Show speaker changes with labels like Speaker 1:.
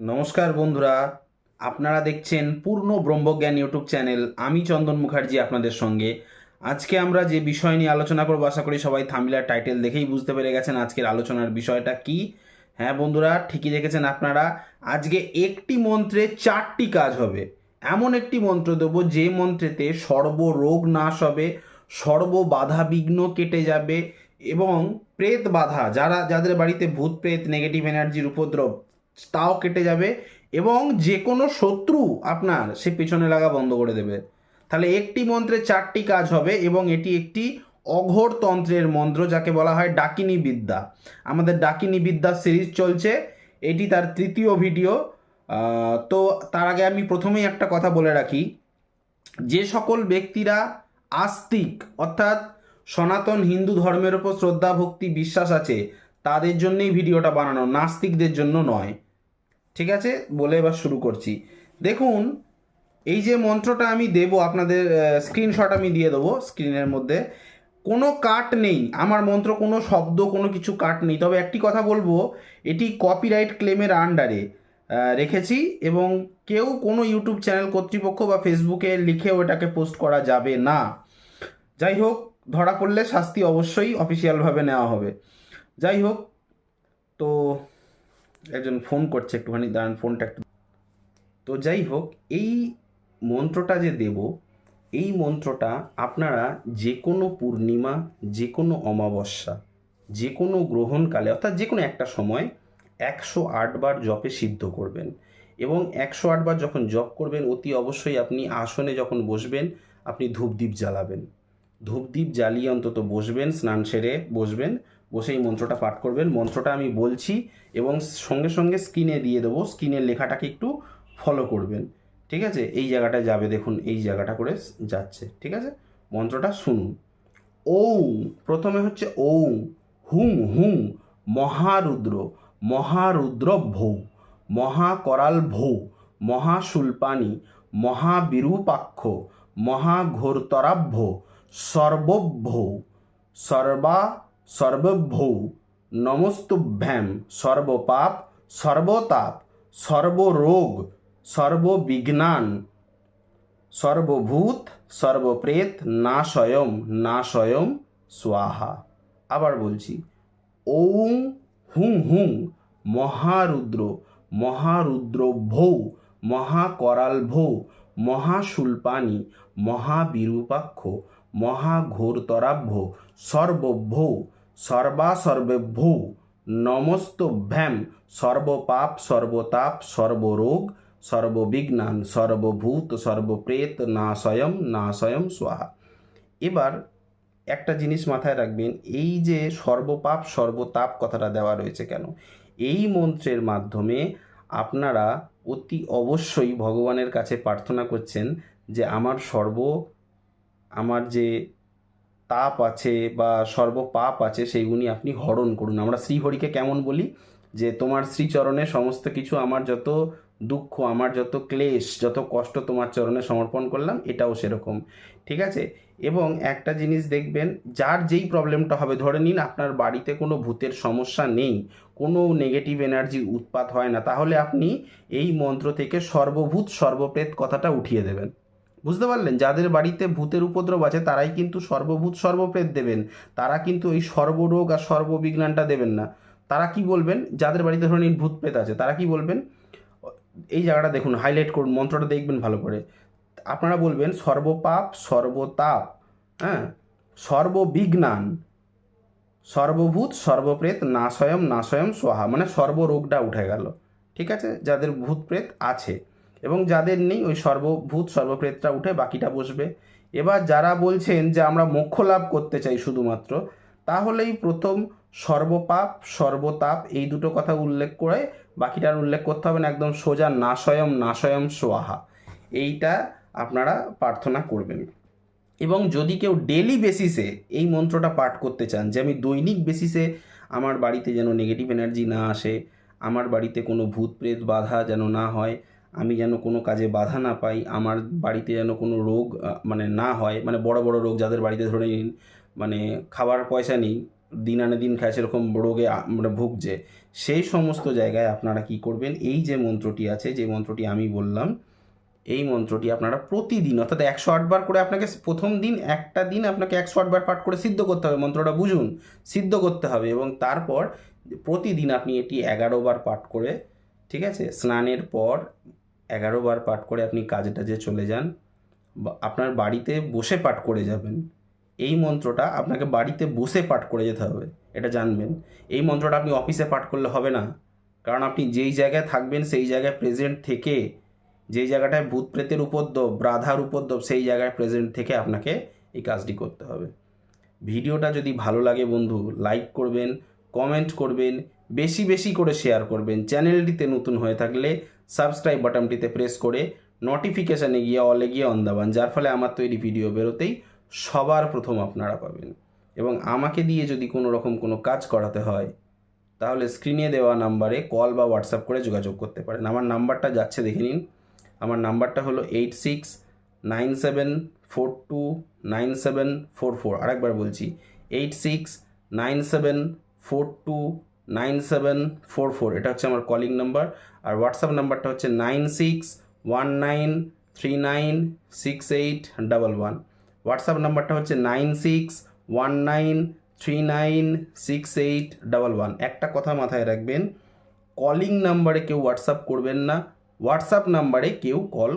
Speaker 1: নমস্কার বন্ধুরা, আপনারা দেখছেন পূর্ণ ব্রহ্মজ্ঞান ইউটিউব চ্যানেল, আমি চন্দন মুখার্জি আপনাদের সঙ্গে। আজকে আমরা যে বিষয় নিয়ে আলোচনা করব, আশা করি সবাই থামিলার টাইটেল দেখেই বুঝতে পেরে গেছেন আজকের আলোচনার বিষয়টা কি। হ্যাঁ বন্ধুরা, ঠিকই দেখেছেন আপনারা, আজকে একটি মন্ত্রে চারটি কাজ হবে। এমন একটি মন্ত্র দেবো, যে মন্ত্রেতে সর্বরোগ নাশ হবে সর্ব বাধা বিঘ্ন কেটে যাবে এবং প্রেত বাধা, যারা, যাদের বাড়িতে ভূত প্রেত নেগেটিভ এনার্জির উপদ্রব তাও কেটে যাবে এবং যে কোনো শত্রু আপনার সে পেছনে লাগা বন্ধ করে দেবে। তাহলে একটি মন্ত্রে চারটি কাজ হবে এবং এটি একটি অঘোর তন্ত্রের মন্ত্র যাকে বলা হয় ডাকিনী বিদ্যা। আমাদের ডাকিনী বিদ্যা সিরিজ চলছে, এটি তার তৃতীয় ভিডিও তো তার আগে আমি প্রথমেই একটা কথা বলে রাখি। যে সকল ব্যক্তিরা আস্তিক, অর্থাৎ সনাতন হিন্দু ধর্মের ওপর শ্রদ্ধা, ভক্তি, বিশ্বাস আছে, তাদের জন্যই ভিডিওটা বানানো, নাস্তিকদের জন্য নয়। ঠিক আছে? বলে এবার শুরু করছি। দেখুন, এই যে মন্ত্রটা আমি দেব আপনাদের স্ক্রিনশট আমি দিয়ে দেবো স্ক্রিনের মধ্যে। কোনো কাট নেই। আমার মন্ত্র কোনো শব্দ, কোনো কিছু কাট নেই। তবে একটি কথা বলব, এটি কপিরাইট ক্লেমের আন্ডারে রেখেছি এবং কেউ কোনো ইউটিউব চ্যানেল কর্তৃপক্ষ বা ফেসবুকে লিখেও এটাকে পোস্ট করা যাবে না। যাই হোক, ধরা পড়লে শাস্তি অবশ্যই অফিসিয়ালভাবে নেওয়া হবে। যাই হোক, তো একজন ফোন করছে একটুখানি, দাঁড়ান ফোনটা একটু। তো যাই হোক, এই মন্ত্রটা যে দেব, এই মন্ত্রটা আপনারা যে কোনো পূর্ণিমা, যে কোনো অমাবস্যা, যে কোনো গ্রহণকালে, অর্থাৎ যে কোনো একটা সময় একশো আটবার জপে সিদ্ধ করবেন। এবং একশো আটবার যখন জপ করবেন, অতি অবশ্যই আপনি আসনে যখন বসবেন, আপনি ধূপদীপ জ্বালাবেন। ধূপদীপ জ্বালিয়ে অন্তত বসবেন, স্নান সেরে বসবেন। বসেই মন্ত্রটা পাঠ করবেন। মন্ত্রটা আমি বলছি এবং সঙ্গে সঙ্গে স্ক্রিনে দিয়ে দেবো। স্ক্রিনের লেখাটাকে একটু ফলো করবেন। ঠিক আছে? এই জায়গাটা যাবে দেখুন, এই জায়গাটা করে যাচ্ছে। ঠিক আছে? মন্ত্রটা শুনুন। ওং প্রথমে হচ্ছে ওং হুং হুং মহারুদ্র মহারুদ্র ভৌ। মহাকরাল ভৌ। মহাশুল্পানি মহাবিরূপাক্ষ। মহাঘোরতরাভ্য। সর্বভৌ সর্বা সর্বভৌ নমস্তুভ্যাম সর্বপাপ সর্বতাপ সর্বরোগ সর্ববিঘ্নান সর্বভূত সর্বপ্রেত না স্বয়ং না স্বয়ং স্বাহা। আবার বলছি, ওং হুং হুং মহারুদ্র মহারুদ্র ভৌ মহাকরাল ভৌ মহাশুল্পানি মহাবিরূপাক্ষ মহাঘোরতরাভ্য সর্বভৌ সর্বা সর্বেভ্যৌ নমস্তভ্যাম, সর্বপাপ, সর্বতাপ, সর্বরোগ, সর্ববিঘ্নান, সর্বভূত, সর্বপ্রেত নাশয়ম নাশয়ম স্বাহা। এবার একটা জিনিস মাথায় রাখবেন, এই যে সর্বপাপ, সর্বতাপ কথাটা দেওয়া রয়েছে কেন? এই মন্ত্রের মাধ্যমে আপনারা অতি অবশ্যই ভগবানের কাছে প্রার্থনা করছেন যে আমার সর্ব, আমার যে তাপ আছে বা সর্বপাপ আছে সেইগুলি আপনি হরণ করুন। আমরা শ্রীহরিকে কেমন বলি? যে তোমার শ্রীচরণে সমস্ত কিছু আমার যত দুঃখ, আমার যত ক্লেশ, যত কষ্ট তোমার চরণে সমর্পণ করলাম, এটাও সেরকম। ঠিক আছে? এবং একটা জিনিস দেখবেন, যার যেই প্রবলেমটা হবে, ধরে নিন আপনার বাড়িতে কোনো ভূতের সমস্যা নেই, কোনো নেগেটিভ এনার্জি উৎপাত হয় না, তাহলে আপনি এই মন্ত্র থেকে সর্বভূত, সর্বপ্রেত কথাটা উঠিয়ে দেবেন। বুঝতে পারলেন? যাদের বাড়িতে ভূতের উপদ্রব আছে, তারাই কিন্তু সর্বভূত, সর্বপ্রেত দেবেন। তারা কিন্তু এই সর্বরোগ আর সর্ববিজ্ঞানটা দেবেন না। তারা কি বলবেন? যাদের বাড়িতে ধরে নিন ভূত প্রেত আছে, তারা কি বলবেন? এই জায়গাটা দেখুন হাইলাইট করুন, মন্ত্রটা দেখবেন ভালো করে। আপনারা বলবেন সর্বপাপ, সর্বতাপ হ্যাঁ? সর্ববিজ্ঞান সর্বভূত, সর্বপ্রেত নাশয়ম নাশয়ম সোহা মানে সর্বরোগটা উঠে গেল, ঠিক আছে? যাদের ভূত প্রেত আছে, এবং যাদের নেই, ওই সর্বভূত, সর্বপ্রেতটা উঠে বাকিটা বসবে। এবার যারা বলছেন যে আমরা মোক্ষ লাভ করতে চাই শুধুমাত্র, তাহলেই প্রথম সর্বপাপ, সর্বতাপ, এই দুটো কথা উল্লেখ করে বাকিটার উল্লেখ করতে হবে না, একদম সোজা নাশয়ম নাশয়ম সোয়াহা এইটা আপনারা প্রার্থনা করবেন। এবং যদি কেউ ডেলি বেসিসে এই মন্ত্রটা পাঠ করতে চান যে আমি দৈনিক বেসিসে আমার বাড়িতে যেন নেগেটিভ এনার্জি না আসে, আমার বাড়িতে কোনো ভূত প্রেত বাধা যেন না হয়, আমি যেন কোনো কাজে বাধা না পাই, আমার বাড়িতে যেন কোনো রোগ মানে না হয় মানে বড় বড় রোগ যাদের বাড়িতে ধরে নিন মানে খাবার পয়সা নেই, দিন আনে দিন খায় সেরকম রোগে মানে ভুগছে, সেই সমস্ত জায়গায় আপনারা কি করবেন? এই যে মন্ত্রটি আছে, যে মন্ত্রটি আমি বললাম এই মন্ত্রটি আপনারা প্রতিদিন, অর্থাৎ একশো আটবার করে আপনাকে প্রথম দিন, একটা দিন আপনাকে একশো আটবার পাঠ করে সিদ্ধ করতে হবে। মন্ত্রটা বুঝুন, সিদ্ধ করতে হবে এবং তারপর প্রতিদিন আপনি এটি এগারো বার পাঠ করে, ঠিক আছে? স্নানের পর এগারো বার পাঠ করে আপনি কাজে টাজে চলে যান আপনার বাড়িতে বসে পাঠ করে যাবেন। এই মন্ত্রটা আপনাকে বাড়িতে বসে পাঠ করে যেতে হবে, এটা জানবেন। এই মন্ত্রটা আপনি অফিসে পাঠ করলে হবে না, কারণ আপনি যেই জায়গায় থাকবেন, সেই জায়গায় প্রেজেন্ট থেকে যেই জায়গাটায় ভূত প্রেতের উপদ্রব, ব্রাধার উপদ্রব, সেই জায়গায় প্রেজেন্ট থেকে আপনাকে এই কাজটি করতে হবে। ভিডিওটা যদি ভালো লাগে বন্ধু লাইক করবেন কমেন্ট করবেন, বেশি বেশি করে শেয়ার করবেন। চ্যানেলটিতে নতুন হয়ে থাকলে সাবস্ক্রাইব বাটনটিতে প্রেস করে নোটিফিকেশানে গিয়ে অলে গিয়ে অন দাবান যার ফলে আমার তৈরি ভিডিও বেরোতেই সবার প্রথম আপনারা পাবেন। এবং আমাকে দিয়ে যদি কোনো রকম কোনো কাজ করাতে হয়, তাহলে স্ক্রিনে দেওয়া নাম্বারে কল বা হোয়াটসঅ্যাপ করে যোগাযোগ করতে পারেন। আমার নাম্বারটা যাচ্ছে দেখে নিন। আমার নাম্বারটা হলো eight six nine seven four two nine seven four four. আরেকবার বলছি, eight six nine seven four two nine seven four four. এটা হচ্ছে আমার কলিং নাম্বার আর হোয়াটসঅ্যাপ নাম্বারটা হচ্ছে nine six one nine three nine six eight double one. WhatsApp নাম্বারটা হচ্ছে nine six one nine three nine six eight double one. একটা কথা মাথায় রাখবেন কলিং নাম্বারে কেউ হোয়াটসঅ্যাপ করবেন না। হোয়াটসঅ্যাপ নাম্বারে কেউ কল